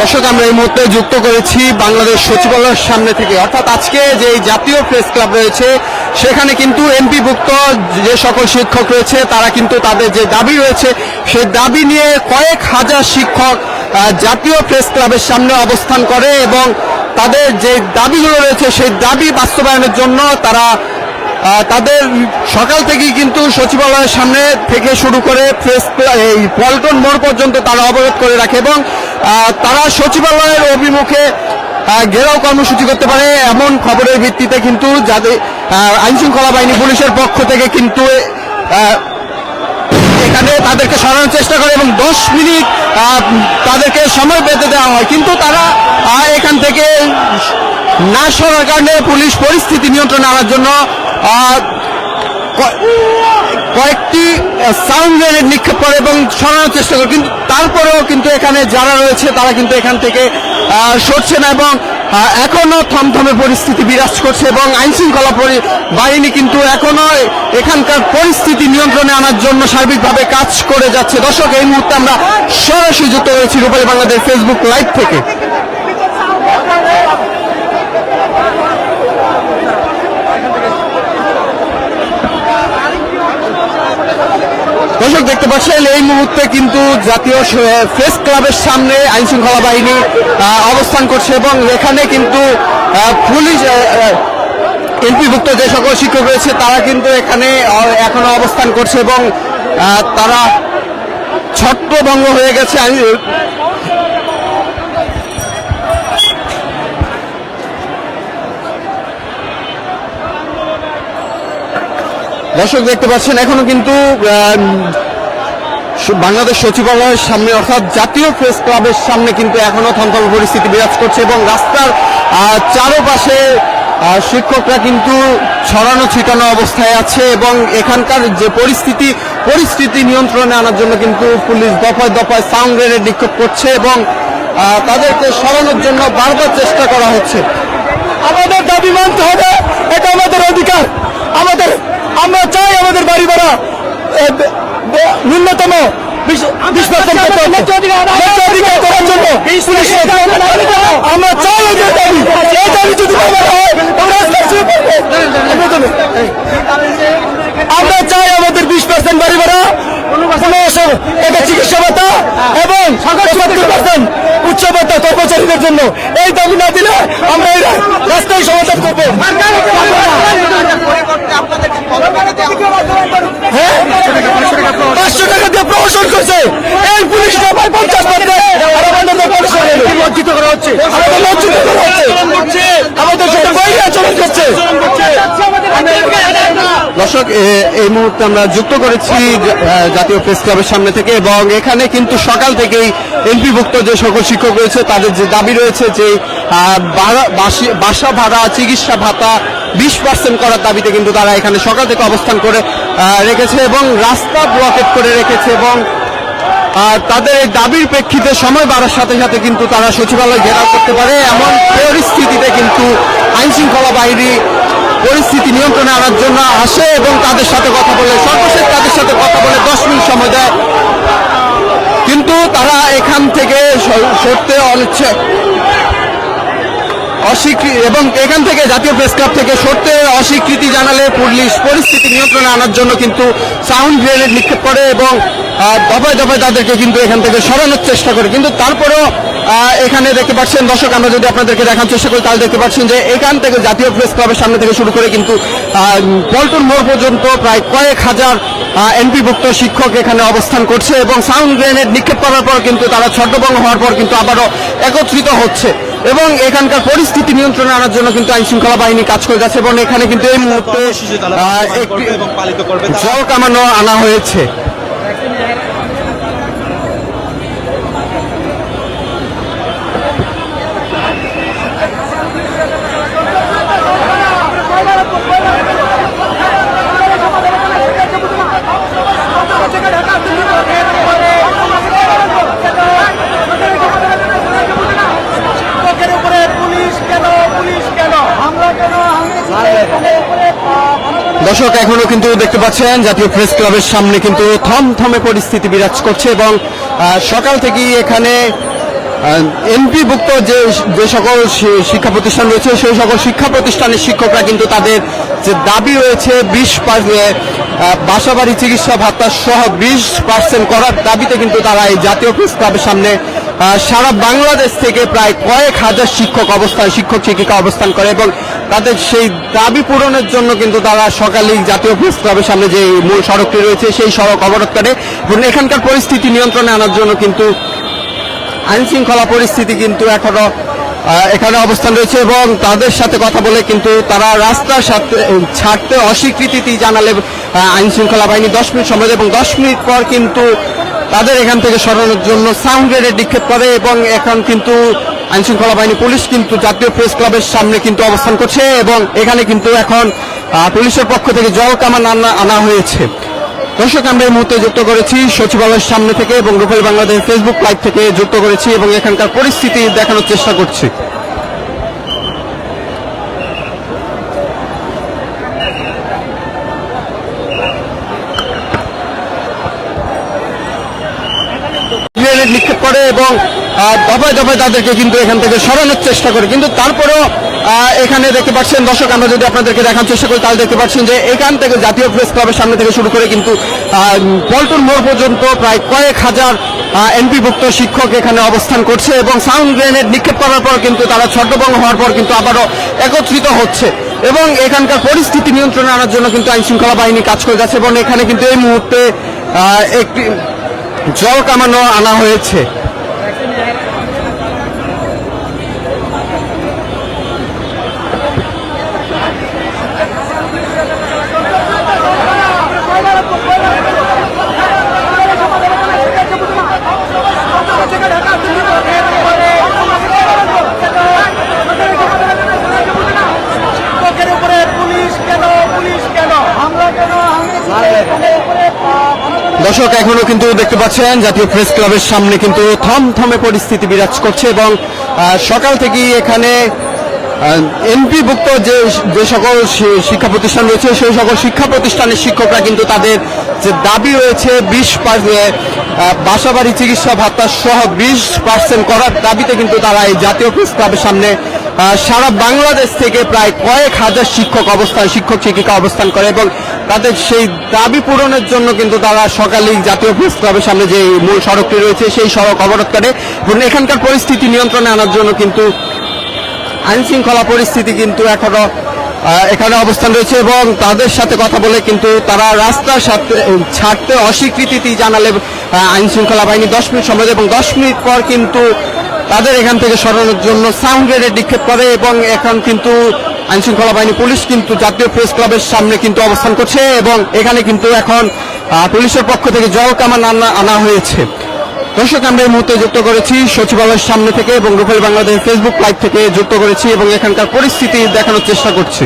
দর্শক, আমরা এই মুহূর্তে যুক্ত করেছি বাংলাদেশ সচিবালয়ের সামনে থেকে। অর্থাৎ আজকে যে জাতীয় প্রেস ক্লাব রয়েছে, সেখানে কিন্তু এমপিভুক্ত যে সকল শিক্ষক রয়েছে, তারা কিন্তু তাদের যে দাবি রয়েছে, সেই দাবি নিয়ে কয়েক হাজার শিক্ষক জাতীয় প্রেস ক্লাবের সামনে অবস্থান করে এবং তাদের যে দাবিগুলো রয়েছে, সেই দাবি বাস্তবায়নের জন্য তারা তাদের সকাল থেকেই কিন্তু সচিবালয়ের সামনে থেকে শুরু করে প্রেস এই পল্টন মোড় পর্যন্ত তারা অবরোধ করে রাখে এবং তারা সচিবালয়ের অভিমুখে ঘেরাও কর্মসূচি করতে পারে এমন খবরের ভিত্তিতে কিন্তু যাদের আইন শৃঙ্খলা বাহিনী পুলিশের পক্ষ থেকে কিন্তু এখানে তাদেরকে সরানোর চেষ্টা করে এবং দশ মিনিট তাদেরকে সময় বেঁধে দেওয়া হয়। কিন্তু তারা এখান থেকে না সরার কারণে পুলিশ পরিস্থিতি নিয়ন্ত্রণে আনার জন্য কয়েকটি সাউন্ড গ্রেনেড নিক্ষেপ করে এবং সরানোর চেষ্টা করে। কিন্তু তারপরেও কিন্তু এখানে যারা রয়েছে, তারা কিন্তু এখান থেকে সরছে না এবং এখনও থমথমে পরিস্থিতি বিরাজ করছে এবং আইন শৃঙ্খলা বাহিনী কিন্তু এখনও এখানকার পরিস্থিতি নিয়ন্ত্রণে আনার জন্য সার্বিকভাবে কাজ করে যাচ্ছে। দর্শক, এই মুহূর্তে আমরা সরাসরি যুক্ত হয়েছি রূপালী বাংলাদেশ ফেসবুক লাইভ থেকে। দর্শক, দেখতে পাচ্ছেন, এই মুহূর্তে কিন্তু জাতীয় প্রেস ক্লাবের সামনে আইন শৃঙ্খলা বাহিনী অবস্থান করছে এবং এখানে কিন্তু পুলিশ এমপিভুক্ত যে সকল শিক্ষক রয়েছে, তারা কিন্তু এখানে এখনও অবস্থান করছে এবং তারা ছত্রভঙ্গ হয়ে গেছে দর্শক দেখতে পাচ্ছেন, এখনও কিন্তু বাংলাদেশ সচিবালয়ের সামনে, অর্থাৎ জাতীয় প্রেস ক্লাবের সামনে কিন্তু এখনও থমথম পরিস্থিতি বিরাজ করছে এবং রাস্তার চারপাশে শিক্ষকরা কিন্তু ছড়ানো ছিটানো অবস্থায় আছে এবং এখানকার যে পরিস্থিতি পরিস্থিতি নিয়ন্ত্রণে আনার জন্য কিন্তু পুলিশ দফায় দফায় সাউন্ড গ্রেনেড নিক্ষেপ করছে এবং তাদেরকে সরানোর জন্য বারবার চেষ্টা করা হচ্ছে। আমাদের দাবি মানতে হবে, এটা আমাদের অধিকার। আমাদের আমরা চাই আমাদের বাড়ি ভাড়া ন্যূনতম চাই ওদের দাবি এই দাবি যদি মানা হয় আমরা চাই আমাদের বিশ পার্সেন্ট বাড়ি ভাড়া পনেরোশো টাকা চিকিৎসা ভাতা এবং সত্তর পার্সেন্ট উচ্চ ভাতা কর্মচারীদের জন্য এই দাবি না দিলে আমরা এই রাস্তায় সমাধান করব হ্যাঁ? পাঁচশো টাকা করছে। এই পুলিশটা প্রায় পঞ্চাশ লজ্জিত করা হচ্ছে। আমাদের লজ্জিত করা হচ্ছে। আমাদের সাথে বৈরী আচরণ করছে। দর্শক এই মুহূর্তে আমরা যুক্ত করেছি জাতীয় প্রেস ক্লাবের সামনে থেকে এবং এখানে কিন্তু সকাল থেকেই এমপিভুক্ত যে সকল শিক্ষক রয়েছে তাদের যে দাবি রয়েছে যে আহ, বাসি- বাসা ভাড়া চিকিৎসা ভাতা বিশ পার্সেন্ট করার দাবিতে কিন্তু তারা এখানে সকাল থেকে অবস্থান করে রেখেছে এবং রাস্তা ব্লকেট করে রেখেছে এবং তাদের এই দাবির প্রেক্ষিতে সময় বাড়ার সাথে সাথে কিন্তু তারা সচিবালয় ঘেরাও করতে পারে। এমন পরিস্থিতিতে কিন্তু আইনশৃঙ্খলা বাহিনী পরিস্থিতি নিয়ন্ত্রণে আনার জন্য আসে এবং তাদের সাথে কথা বলে, সর্বশেষ তাদের সাথে কথা বলে দশ মিনিট সময় দেয়। কিন্তু তারা এখান থেকে সরতে অনিচ্ছে অস্বীকৃতি এবং এখান থেকে জাতীয় প্রেস ক্লাব থেকে সরতে অস্বীকৃতি জানালে পুলিশ পরিস্থিতি নিয়ন্ত্রণে আনার জন্য কিন্তু সাউন্ড গ্রেনেড নিক্ষেপ করে এবং দফায় দফায় তাদেরকে কিন্তু এখান থেকে সরানোর চেষ্টা করে। কিন্তু তারপরেও এখানে দেখতে পাচ্ছেন, দর্শক, আমরা যদি আপনাদেরকে দেখার চেষ্টা করি, তাহলে দেখতে পাচ্ছেন যে এখান থেকে জাতীয় প্রেস ক্লাবের সামনে থেকে শুরু করে কিন্তু পল্টন মোড় পর্যন্ত প্রায় কয়েক হাজার এনপিভুক্ত শিক্ষক এখানে অবস্থান করছে এবং সাউন্ড গ্রেনেড নিক্ষেপ করার পর কিন্তু তারা ছদ্মভঙ্গ হওয়ার পর কিন্তু আবারও একত্রিত হচ্ছে। এবং এখানকার পরিস্থিতি নিয়ন্ত্রণে আনার জন্য কিন্তু আইন শৃঙ্খলা বাহিনী কাজ করে যাচ্ছে এবং এখানে কিন্তু এই মুহূর্তে জল কামানো আনা হয়েছে। দর্শক, এখনও কিন্তু দেখতে পাচ্ছেন, জাতীয় প্রেস ক্লাবের সামনে কিন্তু থমথমে পরিস্থিতি বিরাজ করছে এবং সকাল থেকেই এখানে এমপিভুক্ত যে যে সকল শিক্ষা প্রতিষ্ঠান রয়েছে, সেই সকল শিক্ষা প্রতিষ্ঠানের শিক্ষকরা কিন্তু তাদের যে দাবি রয়েছে বিশ বাসাবাড়ি চিকিৎসা ভাতা সহ বিশ পার্সেন্ট করার দাবিতে কিন্তু তারা এই জাতীয় প্রেস ক্লাবের সামনে সারা বাংলাদেশ থেকে প্রায় কয়েক হাজার শিক্ষক অবস্থান শিক্ষক শিক্ষিকা অবস্থান করে এবং তাদের সেই দাবি পূরণের জন্য কিন্তু তারা সকালেই জাতীয় প্রেস ক্লাবের সামনে যে মূল সড়কটি রয়েছে, সেই সড়ক অবরোধ করে এবং এখানকার পরিস্থিতি নিয়ন্ত্রণে আনার জন্য কিন্তু আইনশৃঙ্খলা পরিস্থিতি কিন্তু এখনও এখানে অবস্থান রয়েছে এবং তাদের সাথে কথা বলে কিন্তু তারা রাস্তার সাথে ছাড়তে অস্বীকৃতি জানালে আইন শৃঙ্খলা বাহিনী দশ মিনিট সময় এবং দশ মিনিট পর কিন্তু তাদের এখান থেকে সরানোর জন্য সাউন্ড গ্রেনেড নিক্ষেপ করে এবং এখন কিন্তু আইন শৃঙ্খলা বাহিনী পুলিশ কিন্তু জাতীয় প্রেস ক্লাবের সামনে কিন্তু অবস্থান করছে এবং এখানে কিন্তু এখন পুলিশের পক্ষ থেকে জল কামান আনা হয়েছে। দর্শক আমরা এই মুহূর্তে যুক্ত করেছি সচিবালয়ের সামনে থেকে এবং রূপালী বাংলাদেশ ফেসবুক লাইভ থেকে যুক্ত করেছি এবং এখানকার পরিস্থিতি দেখানোর চেষ্টা করছি গ্রেনেড নিক্ষেপ করে এবং দফায় দফায় তাদেরকে কিন্তু এখান থেকে সরানোর চেষ্টা করে। কিন্তু তারপরেও এখানে দেখতে পাচ্ছেন, দর্শক, আমরা যদি আপনাদেরকে দেখার চেষ্টা করি, তাহলে দেখতে পাচ্ছেন যে এখান থেকে জাতীয় প্রেস ক্লাবের সামনে থেকে শুরু করে কিন্তু পল্টন মোড় পর্যন্ত প্রায় কয়েক হাজার এমপিভুক্ত শিক্ষক এখানে অবস্থান করছে এবং সাউন্ড গ্রেনেড নিক্ষেপ করার পর কিন্তু তারা ছদ্মভঙ্গ হওয়ার পর কিন্তু আবারও একত্রিত হচ্ছে। এবং এখানকার পরিস্থিতি নিয়ন্ত্রণে আনার জন্য কিন্তু আইন শৃঙ্খলা বাহিনী কাজ করে যাচ্ছে এবং এখানে কিন্তু এই মুহূর্তে একটি জল কামানো আনা হয়েছে। দর্শক, এখনও কিন্তু দেখতে পাচ্ছেন, জাতীয় প্রেস ক্লাবের সামনে কিন্তু থমথমে পরিস্থিতি বিরাজ করছে এবং সকাল থেকেই এখানে এমপিভুক্ত যে যে সকল শিক্ষা প্রতিষ্ঠান রয়েছে, সেই সকল শিক্ষা প্রতিষ্ঠানের শিক্ষকরা কিন্তু তাদের যে দাবি রয়েছে, বিশ বাসাবাড়ি চিকিৎসা ভাতা সহ বিশ পার্সেন্ট করার দাবিতে কিন্তু তারা এই জাতীয় প্রেস ক্লাবের সামনে সারা বাংলাদেশ থেকে প্রায় কয়েক হাজার শিক্ষক অবস্থান শিক্ষক শিক্ষিকা অবস্থান করে এবং তাদের সেই দাবি পূরণের জন্য কিন্তু তারা সকালেই জাতীয় প্রেস ক্লাবের সামনে যে মূল সড়কটি রয়েছে সেই সড়ক অবরোধ করে এবং এখানকার পরিস্থিতি নিয়ন্ত্রণে আনার জন্য কিন্তু আইন শৃঙ্খলা পরিস্থিতি কিন্তু এখনও এখানে অবস্থান রয়েছে এবং তাদের সাথে কথা বলে কিন্তু তারা রাস্তার সাথে ছাড়তে অস্বীকৃতি জানালে আহ, আইন শৃঙ্খলা বাহিনী দশ মিনিট সময় এবং দশ মিনিট পর কিন্তু তাদের এখান থেকে সরানোর জন্য সাউন্ড গ্রেনেড নিক্ষেপ করে এবং এখন কিন্তু আইন শৃঙ্খলা বাহিনী পুলিশ কিন্তু জাতীয় প্রেস ক্লাবের সামনে কিন্তু অবস্থান করছে এবং এখানে কিন্তু এখন পুলিশের পক্ষ থেকে জল কামান আনা আনা হয়েছে। দর্শক, আমরা এই মুহূর্তে যুক্ত করেছি সচিবালয়ের সামনে থেকে এবং রূপালী বাংলাদেশ ফেসবুক লাইভ থেকে যুক্ত করেছি এবং এখানকার পরিস্থিতি দেখানোর চেষ্টা করছি।